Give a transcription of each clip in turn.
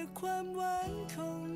แต่คว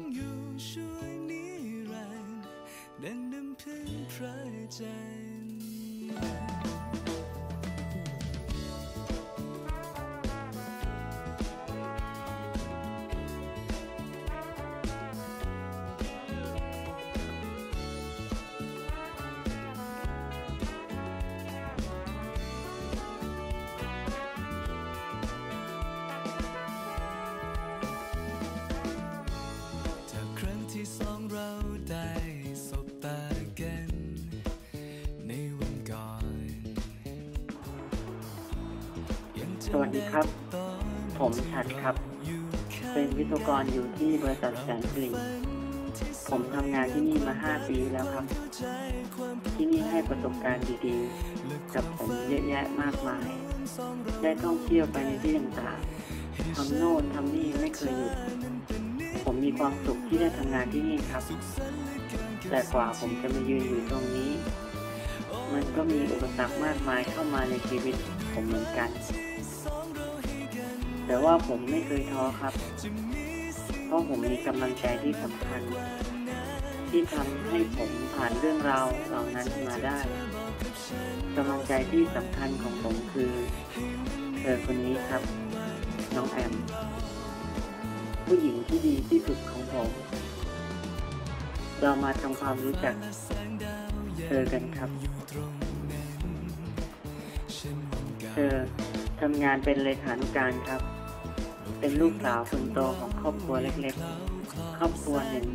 สวัสดีครับ ผมฉัดครับ เป็นวิศวกรอยู่ที่บริษัทแสนสิริผมทำงานที่นี่มา 5 ปีแล้วครับ ที่นี่ให้ประสบการณ์ดีๆ กับผมเยอะแยะมากมาย ได้ท่องเที่ยวไปในที่ต่างๆทำโน่นทำนี่ไม่เคยหยุด ผมมีความสุขที่ได้ทำงานที่นี่ครับ แต่กว่าผมจะมายืนอยู่ตรงนี้ มันก็มีอุปสรรคมากมายเข้ามาในชีวิต ผมเหมือนกัน แต่ว่าผมไม่เคยท้อครับ เพราะผมมีกำลังใจที่สำคัญ ที่ทำให้ผมผ่านเรื่องราวเหล่านั้นมาได้กำลังใจที่สำคัญของผมคือเธอคนนี้ครับ น้องแอม ผู้หญิงที่ดีที่สุดของผม เรามาทำความรู้จักเธอกันครับ เธอทำงานเป็นเลขานุการครับ เป็นลูกสาวคนโตของครอบครัวเล็กๆ ครอบครัวหนึ่ง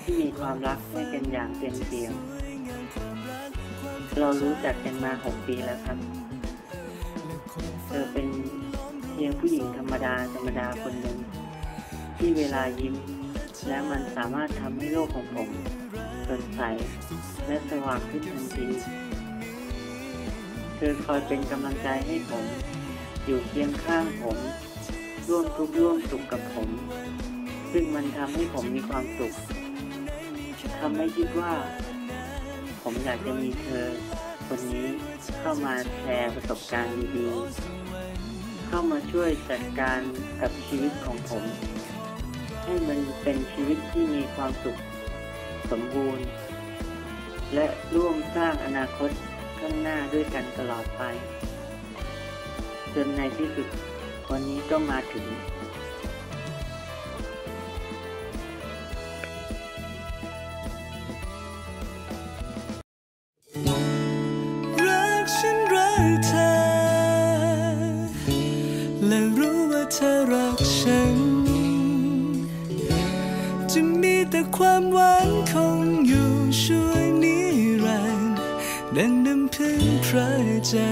ที่มีความรักให้กันอย่างเต็มเปี่ยมเรารู้จักกันมาหกปีแล้วครับ เธอเป็นเพียงผู้หญิงธรรมดาธรรมดาคนหนึ่ง ที่เวลายิ้ม และมันสามารถทำให้โลกของผมสดใสและสว่างขึ้นทันที อคอยเป็นกำลังใจให้ผม อยู่เคียงข้างผม ร่วมทุกข์ร่วมสุขกับผม ซึ่งมันทำให้ผมมีความสุขทำให้คิดว่า ผมอยากจะมีเธอ คนนี้เข้ามาแชร์ประสบการณ์ดีๆ เข้ามาช่วยจัดการกับชีวิตของผม ให้มันเป็นชีวิตที่มีความสุข สมบูรณ์ และร่วมสร้างอนาคต ข้างหน้าด้วยกันตลอดไป จนในที่สุดวันนี้ก็มาถึง รักฉันรักเธอ และรู้ว่าเธอรักฉัน จะมีแต่ความหวานคงอยู่ช่วย ดังน้ำพึ่งพระจั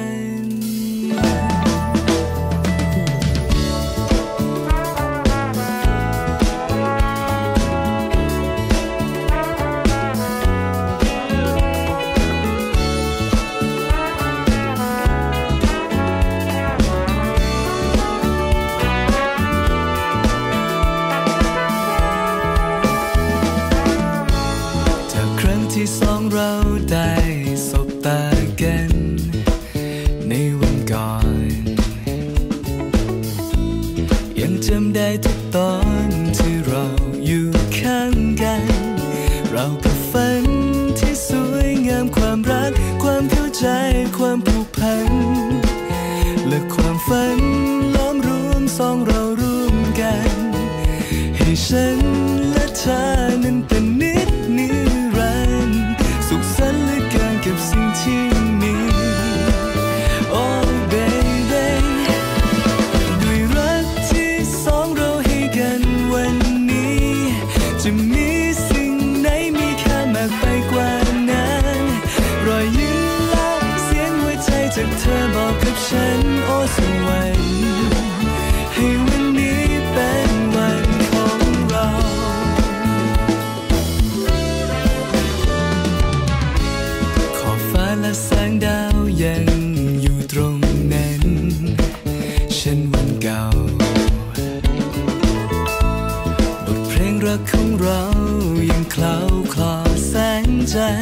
ยังจำได้ทุกตอนที่เราอยู่ข้างกัน เรากับฝันที่สวยงามความรัก ความเข้าใจความผูกพัน และความฝันล้อมรวมสองเราร่วมกัน ให้ฉัน อบอกกับฉันโอ้สวรรค์ให้วันนี้เป็นวันของเรา ขอบฟ้าและแสงดาวยังอยู่ตรงนั้น ฉันวันเก่า บทเพลงรักของเรายังคลาวคลอแสงจัน